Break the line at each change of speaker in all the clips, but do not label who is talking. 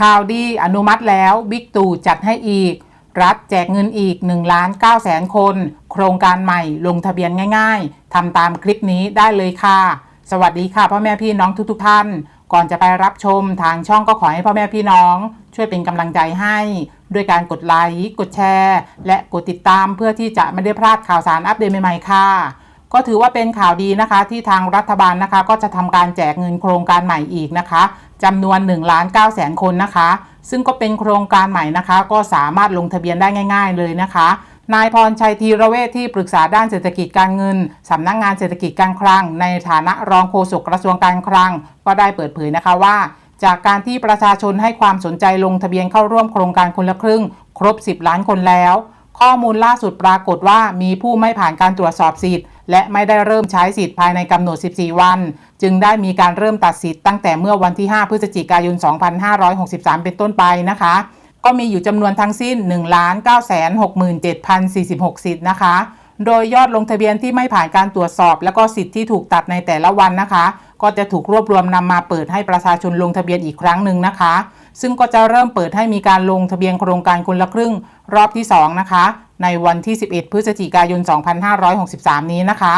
ข่าวดีอนุมัติแล้วบิ๊กตู่จัดให้อีก รัฐแจกเงินอีก1ล้าน9แสนคน โครงการใหม่ลงทะเบียนง่ายๆทำตามคลิปนี้ได้เลยค่ะ สวัสดีค่ะพ่อแม่พี่น้องทุกๆท่าน ก่อนจะไปรับชมทางช่องก็ขอให้พ่อแม่พี่น้อง ช่วยเป็นกำลังใจให้ ด้วยการกดไลค์กดแชร์ และกดติดตามเพื่อที่จะไม่ได้พลาดข่าวสารอัปเดตใหม่ๆค่ะ ก็ถือว่าเป็นข่าวดีนะคะที่ทางรัฐบาลนะคะ ก็จะทำการแจกเงินโครงการใหม่อีกนะคะจำนวน1ล้าน9แสนคนนะคะ ซึ่งก็เป็นโครงการใหม่นะคะ ก็สามารถลงทะเบียนได้ง่าย ๆ เลยนะคะนายพรชัยธีระเวทที่ปรึกษาด้านเศรษฐกิจการเงิน สำนักงงานเศรษฐกิจการคลัง ในฐานะรองโฆษกกระทรวงการคลัง ก็ได้เปิดเผยนะคะว่า จากการที่ประชาชนให้ความสนใจลงทะเบียนเข้าร่วมโครงการคนละครึ่ง ครบ 10 ล้านคนแล้ว ข้อมูลล่าสุดปรากฏว่ามีผู้ไม่ผ่านการตรวจสอบสิทธิ์ และไม่ได้เริ่มใช้สิทธิ์ภายในกำหนด 14 วัน จึงได้มีการเริ่มตัดสิทธิ์ตั้งแต่เมื่อวันที่ 5 พฤศจิกายน 2563 เป็นต้นไปนะคะ ก็มีอยู่จำนวนทั้งสิ้น 1 9 6 7 0 4 6 สิทธิ์นะคะ โดยยอดลงทะเบียนที่ไม่ผ่านการตรวจสอบ และก็สิทธิ์ที่ถูกตัดในแต่ละวันนะคะ ก็จะถูกรวบรวมนำมาเปิดให้ประชาชนลงทะเบียนอีกครั้งหนึ่งนะคะ ซึ่งก็จะเริ่มเปิดให้มีการลงทะเบียนโครงการคนละครึ่งรอบที่ 2 นะคะ ในวันที่ 11 พฤศจิกายน 2563 นี้นะคะ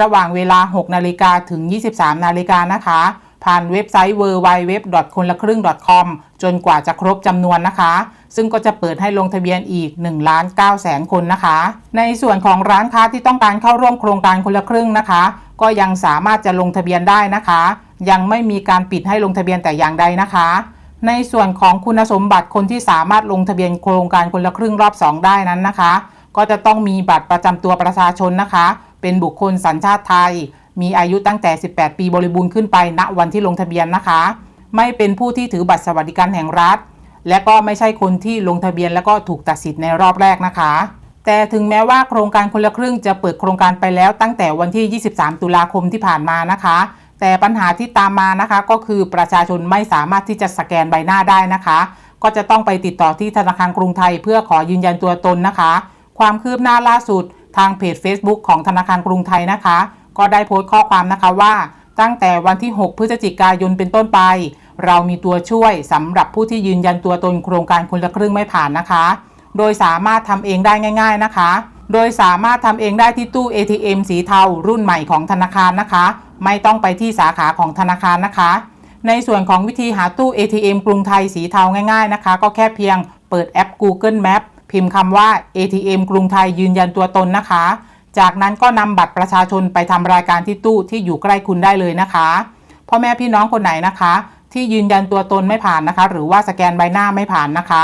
ระหว่างเวลา 6 นาฬิกาถึง 23 นาฬิกานะคะ ผ่านเว็บไซต์ www. คนละครึ่ง .com จนกว่าจะครบจำนวนนะคะ ซึ่งก็จะเปิดให้ลงทะเบียนอีก1ล้าน9แสนคนนะคะ ในส่วนของร้านค้าที่ต้องการเข้าร่วมโครงการคนละครึ่งนะคะ ก็ยังสามารถจะลงทะเบียนได้นะคะ ยังไม่มีการปิดให้ลงทะเบียนแต่อย่างใดนะคะ ในส่วนของคุณสมบัติคนที่สามารถลงทะเบียนโครงการคนละครึ่งรอบ 2 ได้นั้นนะคะ ก็จะต้องมีบัตรประจำตัวประชาชนนะคะ เป็นบุคคลสัญชาติไทย มีอายุตั้งแต่ 18 ปีบริบูรณ์ขึ้นไปณวันที่ลงทะเบียนนะคะ ไม่เป็นผู้ที่ถือบัตรสวัสดิการแห่งรัฐ และก็ไม่ใช่คนที่ลงทะเบียนแล้วก็ถูกตัดสิทธิ์ในรอบแรกนะคะ แต่ถึงแม้ว่าโครงการคนละครึ่งจะเปิดโครงการไปแล้วตั้งแต่วันที่ 23 ตุลาคมที่ผ่านมานะคะ แต่ปัญหาที่ตามมานะคะ ก็คือประชาชนไม่สามารถที่จะสแกนใบหน้าได้นะคะ ก็จะต้องไปติดต่อที่ธนาคารกรุงไทย เพื่อขอยืนยันตัวตนนะคะ ความคืบหน้าล่าสุด ทางเพจ Facebook ของธนาคารกรุงไทยนะคะ ก็ได้โพสต์ข้อความนะคะว่า ตั้งแต่วันที่ 6 พฤศจิกายนเป็นต้นไป เรามีตัวช่วยสำหรับผู้ที่ยืนยันตัวตนโครงการคนละครึ่งไม่ผ่านนะคะ โดยสามารถทำเองได้ง่าย ๆนะคะ โดยสามารถทำเองได้ที่ตู้ ATM สีเทารุ่นใหม่ของธนาคารนะคะ ไม่ต้องไปที่สาขาของธนาคารนะคะ ในส่วนของวิธีหาตู้ ATM กรุงไทยสีเทาง่าย ๆนะคะ ก็แค่เพียงเปิดแอป Google Map พิมพ์คำว่า ATM กรุงไทยยืนยันตัวตนนะคะ จากนั้นก็นำบัตรประชาชนไปทำรายการที่ตู้ที่อยู่ใกล้คุณได้เลยนะคะพ่อแม่พี่น้องคนไหนนะคะ ที่ยืนยันตัวตนไม่ผ่านนะคะ หรือว่าสแกนใบหน้าไม่ผ่านนะคะ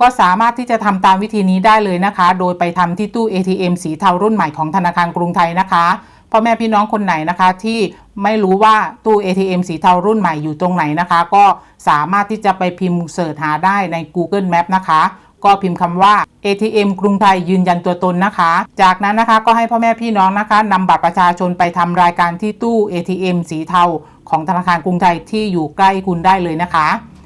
ก็สามารถที่จะทำตามวิธีนี้ได้เลยนะคะ โดยไปทำที่ตู้ ATM สีเทารุ่นใหม่ของธนาคารกรุงไทยนะคะพ่อแม่พี่น้องคนไหนนะคะที่ไม่รู้ว่าตู้ ATM สีเทารุ่นใหม่อยู่ตรงไหนนะคะ ก็สามารถที่จะไปพิมพ์เสิร์ชหาได้ใน Google Map นะคะ ก็พิมพ์คำว่า ATM กรุงไทยยืนยันตัวตนนะคะ จากนั้นนะคะก็ให้พ่อแม่พี่น้องนะคะนำบัตรประชาชนไปทำรายการที่ตู้ ATM สีเทาของธนาคารกรุงไทยที่อยู่ใกล้คุณได้เลยนะคะ